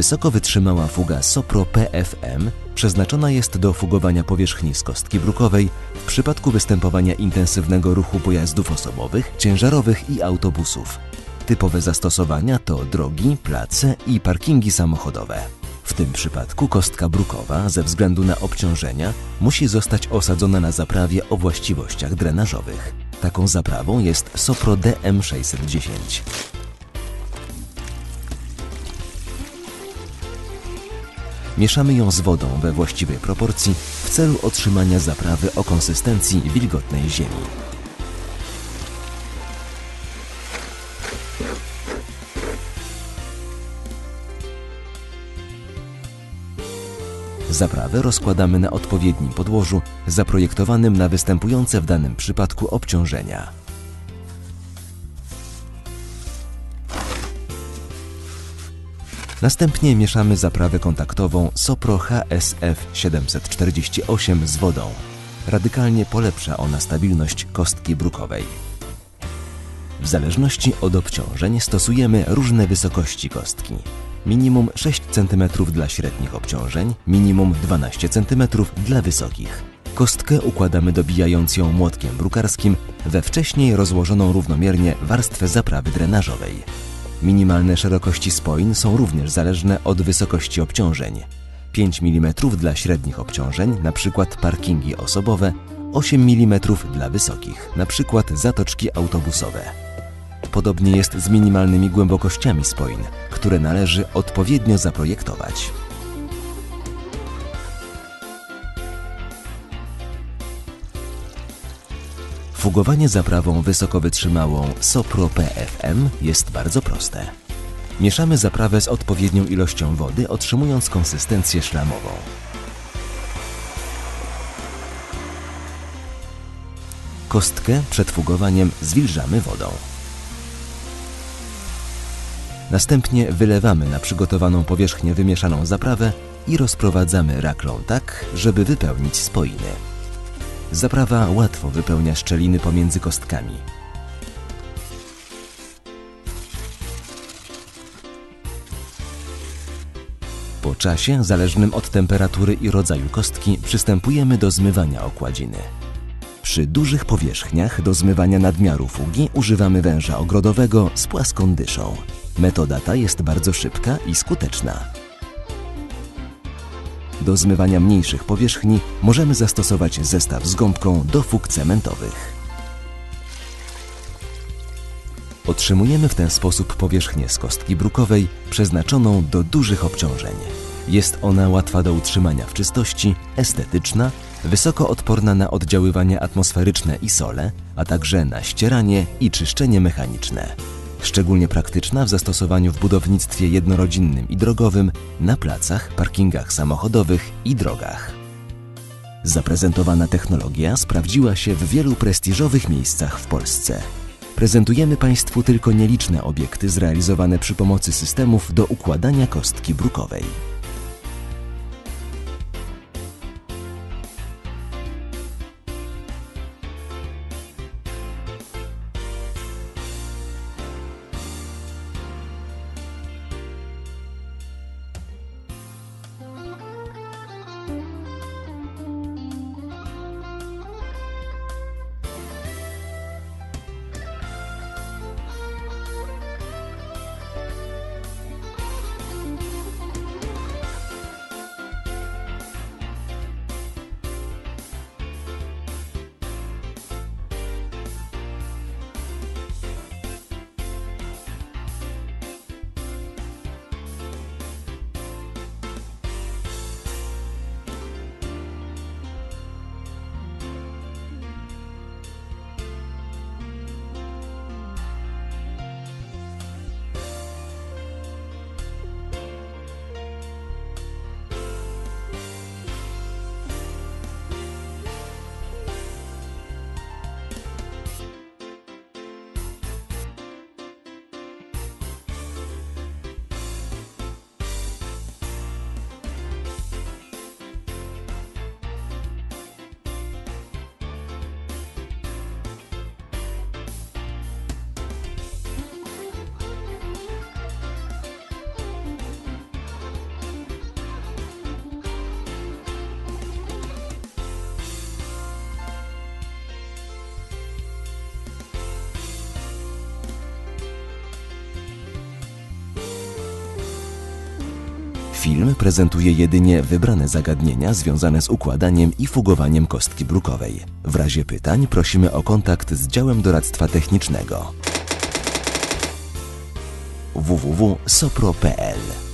Wysoko wytrzymała fuga Sopro PFM przeznaczona jest do fugowania powierzchni z kostki brukowej w przypadku występowania intensywnego ruchu pojazdów osobowych, ciężarowych i autobusów. Typowe zastosowania to drogi, place i parkingi samochodowe. W tym przypadku kostka brukowa ze względu na obciążenia musi zostać osadzona na zaprawie o właściwościach drenażowych. Taką zaprawą jest Sopro DM610. Mieszamy ją z wodą we właściwej proporcji w celu otrzymania zaprawy o konsystencji wilgotnej ziemi. Zaprawę rozkładamy na odpowiednim podłożu zaprojektowanym na występujące w danym przypadku obciążenia. Następnie mieszamy zaprawę kontaktową Sopro HSF 748 z wodą. Radykalnie polepsza ona stabilność kostki brukowej. W zależności od obciążeń stosujemy różne wysokości kostki. Minimum 6 cm dla średnich obciążeń, minimum 12 cm dla wysokich. Kostkę układamy dobijając ją młotkiem brukarskim we wcześniej rozłożoną równomiernie warstwę zaprawy drenażowej. Minimalne szerokości spoin są również zależne od wysokości obciążeń. 5 mm dla średnich obciążeń, np. parkingi osobowe, 8 mm dla wysokich, np. zatoczki autobusowe. Podobnie jest z minimalnymi głębokościami spoin, które należy odpowiednio zaprojektować. Fugowanie zaprawą wysoko wytrzymałą Sopro PFM jest bardzo proste. Mieszamy zaprawę z odpowiednią ilością wody, otrzymując konsystencję szlamową. Kostkę przed fugowaniem zwilżamy wodą. Następnie wylewamy na przygotowaną powierzchnię wymieszaną zaprawę i rozprowadzamy raklą tak, żeby wypełnić spoiny. Zaprawa łatwo wypełnia szczeliny pomiędzy kostkami. Po czasie, zależnym od temperatury i rodzaju kostki, przystępujemy do zmywania okładziny. Przy dużych powierzchniach do zmywania nadmiaru fugi używamy węża ogrodowego z płaską dyszą. Metoda ta jest bardzo szybka i skuteczna. Do zmywania mniejszych powierzchni możemy zastosować zestaw z gąbką do fug cementowych. Otrzymujemy w ten sposób powierzchnię z kostki brukowej przeznaczoną do dużych obciążeń. Jest ona łatwa do utrzymania w czystości, estetyczna, wysoko odporna na oddziaływania atmosferyczne i sole, a także na ścieranie i czyszczenie mechaniczne. Szczególnie praktyczna w zastosowaniu w budownictwie jednorodzinnym i drogowym, na placach, parkingach samochodowych i drogach. Zaprezentowana technologia sprawdziła się w wielu prestiżowych miejscach w Polsce. Prezentujemy Państwu tylko nieliczne obiekty zrealizowane przy pomocy systemów do układania kostki brukowej. Film prezentuje jedynie wybrane zagadnienia związane z układaniem i fugowaniem kostki brukowej. W razie pytań prosimy o kontakt z działem doradztwa technicznego www.sopro.pl